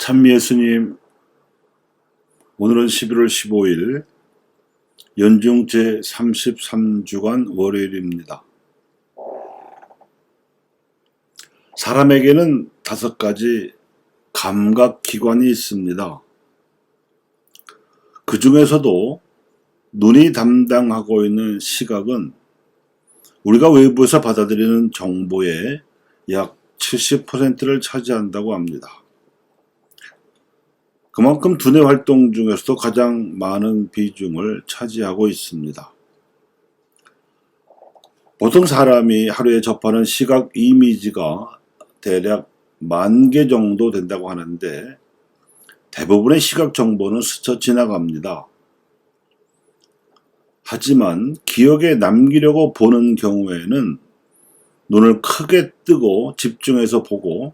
참 예수님, 오늘은 11월 15일 연중 제 33주간 월요일입니다. 사람에게는 다섯 가지 감각 기관이 있습니다. 그 중에서도 눈이 담당하고 있는 시각은 우리가 외부에서 받아들이는 정보의 약 70%를 차지한다고 합니다. 그만큼 두뇌 활동 중에서도 가장 많은 비중을 차지하고 있습니다. 보통 사람이 하루에 접하는 시각 이미지가 대략 만 개 정도 된다고 하는데 대부분의 시각 정보는 스쳐 지나갑니다. 하지만 기억에 남기려고 보는 경우에는 눈을 크게 뜨고 집중해서 보고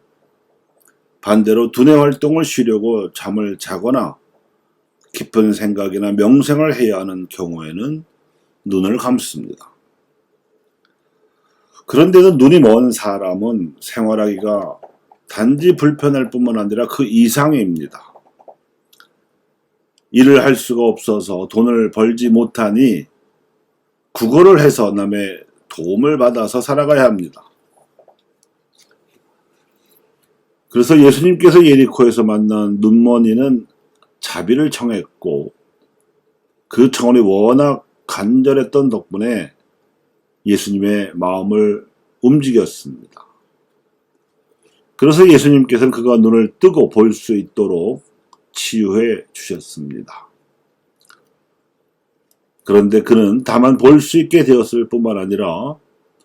반대로 두뇌 활동을 쉬려고 잠을 자거나 깊은 생각이나 명상을 해야 하는 경우에는 눈을 감습니다. 그런데도 눈이 먼 사람은 생활하기가 단지 불편할 뿐만 아니라 그 이상입니다. 일을 할 수가 없어서 돈을 벌지 못하니 국어를 해서 남의 도움을 받아서 살아가야 합니다. 그래서 예수님께서 예리코에서 만난 눈머니는 자비를 청했고 그 청원이 워낙 간절했던 덕분에 예수님의 마음을 움직였습니다. 그래서 예수님께서는 그가 눈을 뜨고 볼 수 있도록 치유해 주셨습니다. 그런데 그는 다만 볼 수 있게 되었을 뿐만 아니라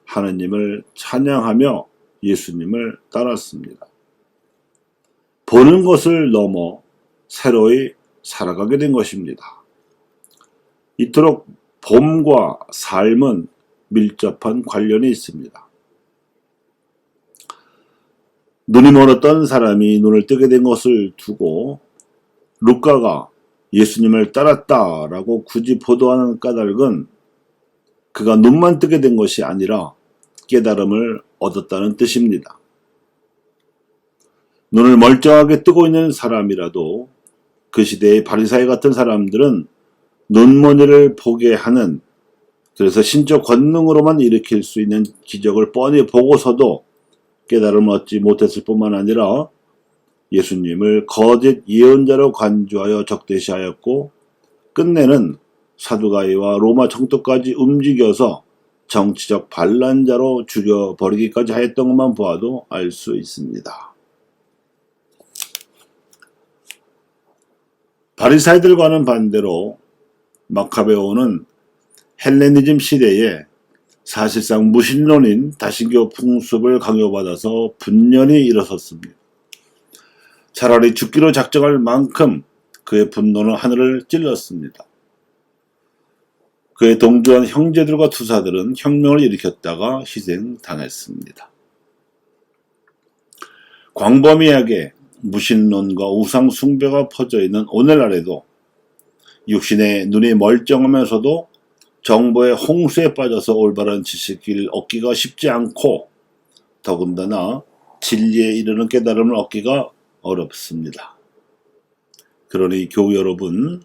하나님을 찬양하며 예수님을 따랐습니다. 보는 것을 넘어 새로이 살아가게 된 것입니다. 이토록 봄과 삶은 밀접한 관련이 있습니다. 눈이 멀었던 사람이 눈을 뜨게 된 것을 두고 루카가 예수님을 따랐다라고 굳이 보도하는 까닭은 그가 눈만 뜨게 된 것이 아니라 깨달음을 얻었다는 뜻입니다. 눈을 멀쩡하게 뜨고 있는 사람이라도 그 시대의 바리사이 같은 사람들은 눈머니를 보게 하는 그래서 신적 권능으로만 일으킬 수 있는 기적을 뻔히 보고서도 깨달음을 얻지 못했을 뿐만 아니라 예수님을 거짓 예언자로 간주하여 적대시하였고 끝내는 사두가이와 로마 청도까지 움직여서 정치적 반란자로 죽여버리기까지 하였던 것만 보아도 알 수 있습니다. 바리사이들과는 반대로 마카베오는 헬레니즘 시대에 사실상 무신론인 다신교 풍습을 강요받아서 분열이 일어섰습니다. 차라리 죽기로 작정할 만큼 그의 분노는 하늘을 찔렀습니다. 그의 동조한 형제들과 투사들은 혁명을 일으켰다가 희생당했습니다. 광범위하게 무신론과 우상 숭배가 퍼져 있는 오늘날에도 육신의 눈이 멀쩡하면서도 정보의 홍수에 빠져서 올바른 지식을 얻기가 쉽지 않고 더군다나 진리에 이르는 깨달음을 얻기가 어렵습니다. 그러니 교우 여러분,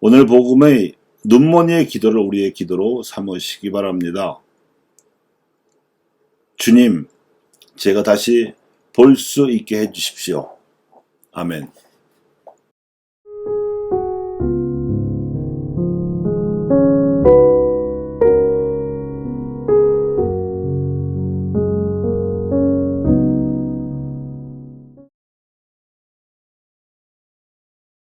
오늘 복음의 눈머니의 기도를 우리의 기도로 삼으시기 바랍니다. 주님, 제가 다시 볼 수 있게 해 주십시오. 아멘.